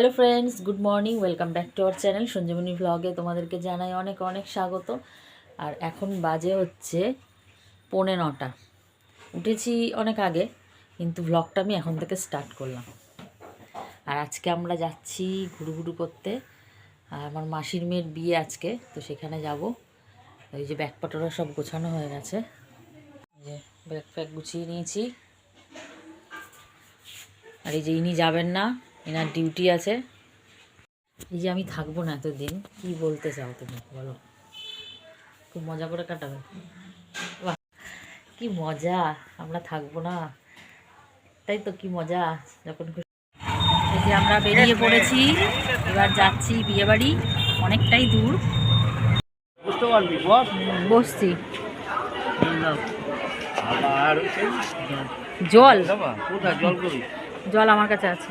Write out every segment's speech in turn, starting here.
Hello friends good morning welcome back to our channel Sanjivani ভ্লগে তোমাদেরকে জানাই অনেক অনেক স্বাগত। আর এখন বাজে হচ্ছে পৌনে নটা। উঠেছি অনেক আগে, কিন্তু ভ্লগটা আমি এখন থেকে স্টার্ট করলাম। আর আজকে আমরা যাচ্ছি ঘুরু করতে। আর আমার মাসির মেয়ের বিয়ে আজকে, তো সেখানে যাব। ওই যে ব্যাগ পটরা সব গোছানো হয়ে গেছে। যে ব্যাগ ফ্যাগ গুছিয়ে নিয়েছি। আর এই যে ইনি যাবেন না এনার ডিউটি আছে। এই যে আমি থাকব না এতদিন কি বলতে চাও তুমি? বলো। খুব মজা করে কাটাবে। বাহ কি মজা আমরা থাকব না। তাই তো কি মজা যখন খুশি। এই যে আমরা বেরিয়ে পড়েছি এবার যাচ্ছি বিয়ে বাড়ি অনেকটাই দূর। বসছি। জল। জল আমার কাছে আছে।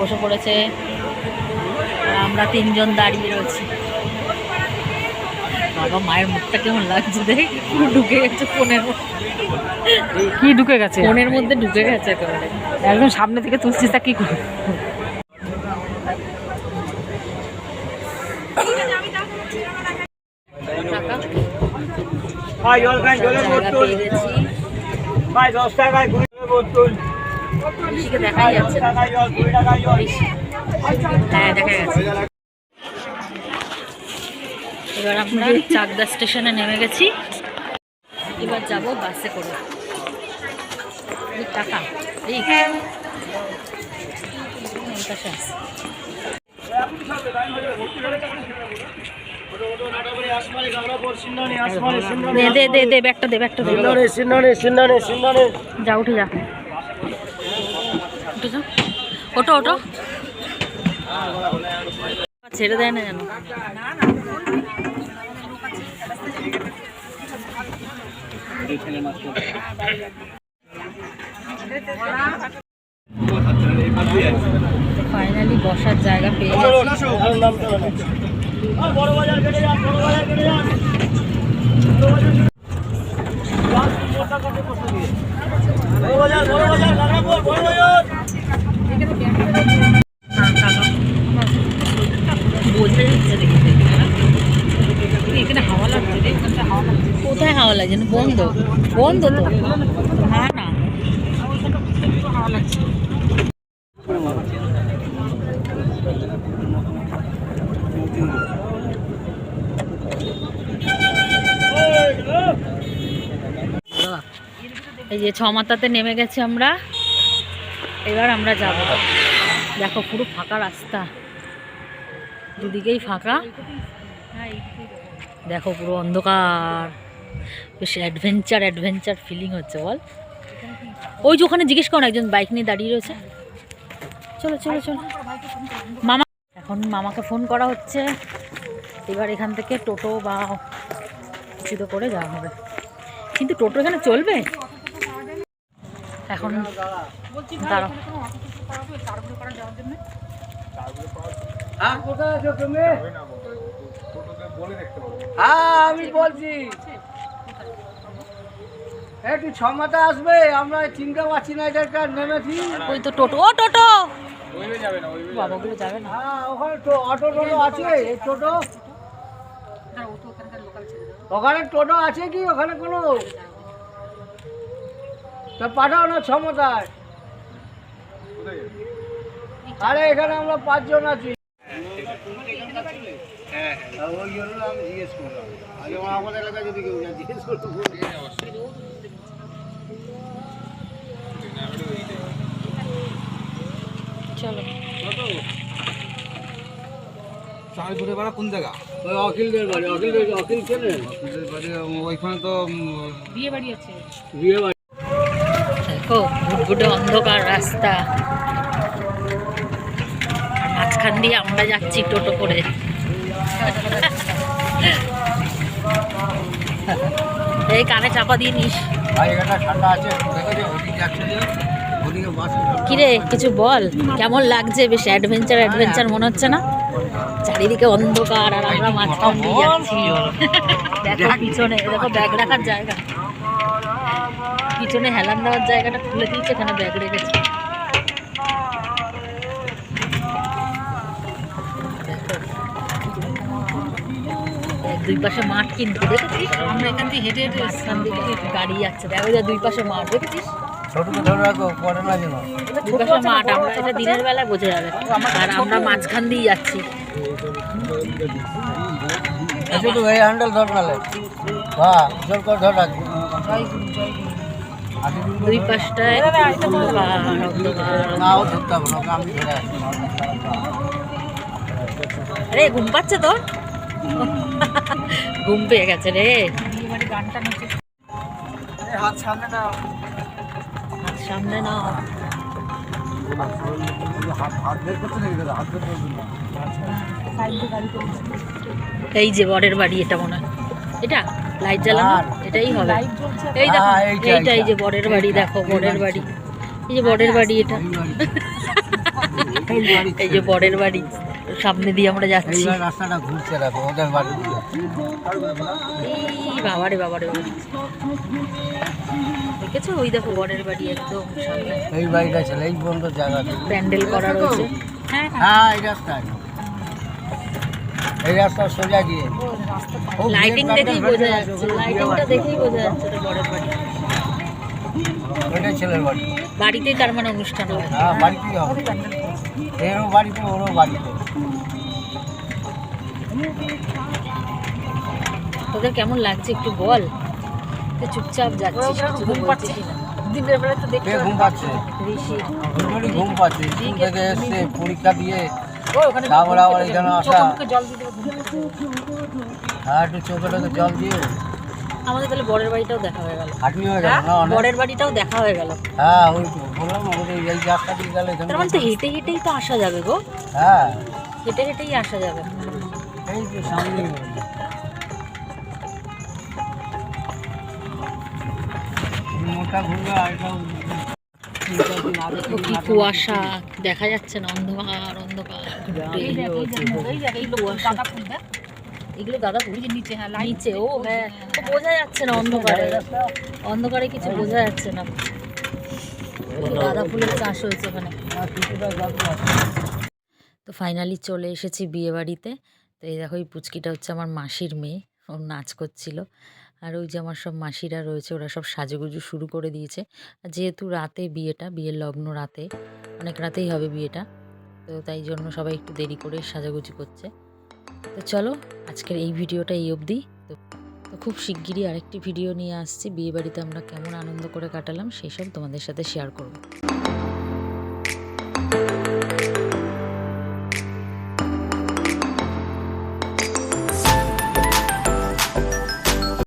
বসে পড়েছে। আমরা তিনজন দাঁড়িয়ে রয়েছি। বাবা মায়ের মুখটা কেমন লাগছে দেখ। পুরো ঢুকে গেছে ফোনের মধ্যে। কি ঢুকে গেছে? ফোনের মধ্যে ঢুকে গেছে একেবারে। একদম সামনে থেকে তুলছিস তা কি করে? ভাই জল খাই জলের বোতল ভাই দশ টাকায় টাকার বোতল ঋষিকে দেখাই যাচ্ছে না। হ্যাঁ দেখা গেছে। এবার আমরা চাকদা স্টেশনে নেমে গেছি। এবার যাব বাসে করে। টাকা। এই। এই দে দে দে দে ব্যাগটা দে ব্যাগটা দে। সিন্দানে সিন্দানে সিন্দানে যা উঠে যা। যা ওটো ওটো ছেড়ে দেয় না যেন। ফাইনালি বসার জায়গা পেয়ে গেছি বড় বাজার কেটে যান বড় বাজার কেটে যান বড় বাজার বড় বাজার রানাপুর বড় বাজার হ্যাঁ, টাকা। বোঝা যাচ্ছে দেখে দেখে, না? এখানে হাওয়া লাগছে রে, এখানটা হাওয়া লাগছে। কোথায় হাওয়া লাগছে? বন্ধ। বন্ধ তো। না না। এই যে ছ মাথাতে নেমে গেছি আমরা। এবার আমরা যাব। দেখো পুরো ফাঁকা রাস্তা। দুদিকেই ফাঁকা। দেখো পুরো অন্ধকার। বেশ অ্যাডভেঞ্চার অ্যাডভেঞ্চার ফিলিং হচ্ছে, বল। ওই যে ওখানে জিজ্ঞেস করো একজন বাইক নিয়ে দাঁড়িয়ে রয়েছে। চলো চলো চলো। মামা, এখন মামাকে ফোন করা হচ্ছে। এবার এখান থেকে টোটো বা কিছু তো করে যাওয়া হবে। কিন্তু টোটো এখানে চলবে? এখন দাঁড়াও। হ্যাঁ হ্যাঁ আমি বলছি। একটু ছমাতা আসবে আমরা চিনতে পারছি না এটা নেমেছি ওই তো টোটো। ও টোটো! বাবাগুলো যাবে না। হ্যাঁ ওখানে তো অটো টোটো আছে এই টোটো। ওখানে টোটো আছে কি? ওখানে কোনো তা পাঠাও না ক্ষমতায় আরে এখানে আমরা পাঁচজন আছি। হ্যাঁ, ওই জন্য আমি জিজ্ঞেস করলাম আগে আমাদের এলাকায় যদি কেউ যায় জিজ্ঞেস করতো চলো চাল ঘুরে কোন জায়গা? ওই অখিলদের বাড়ি অখিলদের অখিল চেনেন বাড়ি ওইখানে তো বিয়ে বাড়ি আছে। বিয়ে বাড়ি। দেখো ঘুটঘুটে অন্ধকার রাস্তা। মাঝখান দিয়ে আমরা যাচ্ছি টোটো করে। এই কানে চাপা দিয়ে নিস। কিরে কিছু বল? কেমন লাগছে? বেশ অ্যাডভেঞ্চার অ্যাডভেঞ্চার মনে হচ্ছে না? চারিদিকে অন্ধকার আর আমরা মাঝখান দিয়ে যাচ্ছি। দেখো পিছনে দেখো ব্যাগ রাখার জায়গা। পিছনে হেলান দেওয়ার জায়গাটা খুলে দিয়েছে এখানে ব্যাগ রেখেছে। দুই পাশে মাঠ কিন্তু দেখেছিস? আমরা এখান থেকে হেঁটে হেঁটে গাড়ি যাচ্ছে দেখো যে দুই পাশে মাঠ দেখেছিস? ছোটকে ধরে রাখো পরে না যেন। দুই পাশে মাঠ আমরা এটা দিনের বেলায় বোঝা যাবে। আর আমরা মাঝখান দিয়ে যাচ্ছি। শুধু এই হ্যান্ডেল ধর নালে। বাহ জোর করে ধর রাখি দুই পাশটায় অন্ধকার অন্ধকার। না ও ধরতে হবে না আমি ধরে আরে ঘুম পাচ্ছে তোর? ঘুম পেয়ে গেছে রে। হাত সামনে হাত এই যে বরের বাড়ি এটা মনে হয়। এটা? লাইট জ্বালানো? এটাই হবে। এই দেখো হ্যাঁ, এইটা, এইটা এই যে বরের বাড়ি দেখো বরের বাড়ি। এই যে বরের বাড়ি এটা। এই এই যে বরের বাড়ি সামনে দিয়ে আমরা যাচ্ছি। রাস্তাটা ঘুরছে দেখো ওদের বাড়ি বাবারে বাবারে। দেখেছ? ওই দেখো বরের বাড়ি একদম সামনে। এই বাড়িটা ছিল এই বন্ধ জায়গা। প্যান্ডেল করা রয়েছে। হ্যাঁ হ্যাঁ। এই রাস্তায় এই রাস্তা সোজা গিয়ে। লাইটিং দেখেই বোঝা যাচ্ছে। লাইটিংটা দেখেই বোঝা যাচ্ছে বরের বাড়ি। ওইটা ছেলের বাড়ি। বাড়িতেই তার মানে অনুষ্ঠান হয় হ্যাঁ বাড়িতেই হবে। এরও বাড়িতে ওরও বাড়িতে। তোদের কেমন লাগছে একটু বল? তো চুপচাপ যাচ্ছিস কিছু তো বলছিস না দিনের বেলা তো কে ঘুম পাচ্ছে? ঋষি। ঘুম পাচ্ছে। স্কুল থেকে এসছে পরীক্ষা দিয়ে তারপরে আবার এখানে আসা। হ্যাঁ একটু চোখে জল দিয়ে আমাদের তাহলে বরের বাড়িটাও দেখা হয়ে গেল হয়ে গেল না অনেক বরের বাড়িটাও দেখা হয়ে গেল হ্যাঁ ওই তো বললাম এই রাস্তা দিয়ে গেলে এখানে তার মানে তো হেঁটে হেঁটেই তো আসা যাবে গো হ্যাঁ হেঁটে হেঁটেই আসা যাবে এই তো সামনে মোটা ঘুরবে আর এটাও ও কি কুয়াশা দেখা যাচ্ছে না অন্ধকার অন্ধকার এগুলো গাঁদা ফুল নিচে হ্যাঁ নিচে ও হ্যাঁ ও বোঝা যাচ্ছে না অন্ধকারে। অন্ধকারে কিছু বোঝা যাচ্ছে না। গাঁদা ফুলের চাষ হয়েছে ওখানে। তো ফাইনালি চলে এসেছি বিয়ে বাড়িতে তো এই দেখো এই পুচকিটা হচ্ছে আমার মাসির মেয়ে। ও নাচ করছিল। আর ওই যে আমার সব মাসিরা রয়েছে ওরা সব সাজুগুজু শুরু করে দিয়েছে। আর যেহেতু রাতে বিয়েটা বিয়ের লগ্ন রাতে অনেক রাতেই হবে বিয়েটা তো তাই জন্য সবাই একটু দেরি করে সাজাগুজি করছে। তো চলো, আজকের এই ভিডিওটা এই অবধি। তো খুব শিগগিরই আরেকটি ভিডিও নিয়ে আসছি। বিয়ে বাড়িতে আমরা কেমন আনন্দ করে কাটালাম, সেই সব তোমাদের সাথে শেয়ার করব।